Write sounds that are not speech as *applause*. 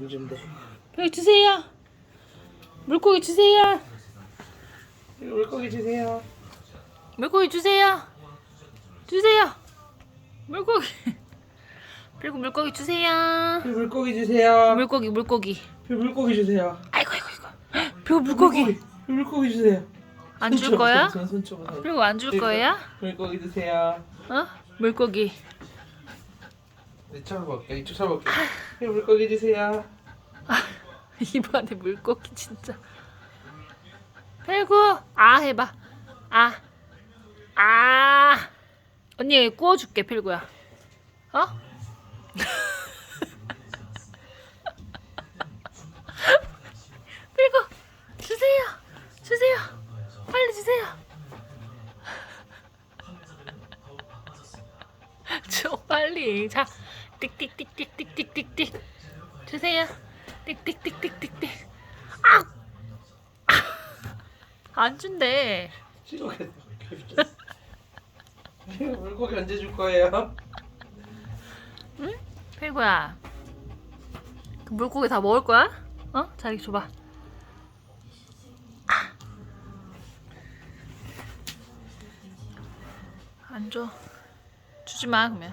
안 준대. 여기 주세요. 물고기 주세요. 이거 물고기 주세요. 물고기 주세요. 주세요. 물고기. 그리고 물고기 주세요. 그 물고기 주세요. 물고기 물고기. 그 물고기 주세요. 아이고 아이고 아이고. 그리고 물고기 그 물고기 주세요. 안 줄 거야? 그리고 안 줄 거야? 물고기 주세요. 어? 물고기. 네, 쳐볼게. 이쪽 쳐볼게. 그 물고기 주세요. 입안에 *laughs* 물고기 진짜. pel구 아 해봐. 아. 아. 언니 구워줄게 필구야. 어? 필구 주세요. 주세요. 빨리 주세요. 줘 빨리. 자 띡띡띡띡띡띡띡 주세요. 띡띡띡띡띡띡. 아! 안 준대. 싫어겠다. 그 물고기 언제 줄 거예요? 응? 필구야. 그 물고기 다 먹을 거야? 어? 자기 줘봐. 아. 안 줘. 주지 마 그러면.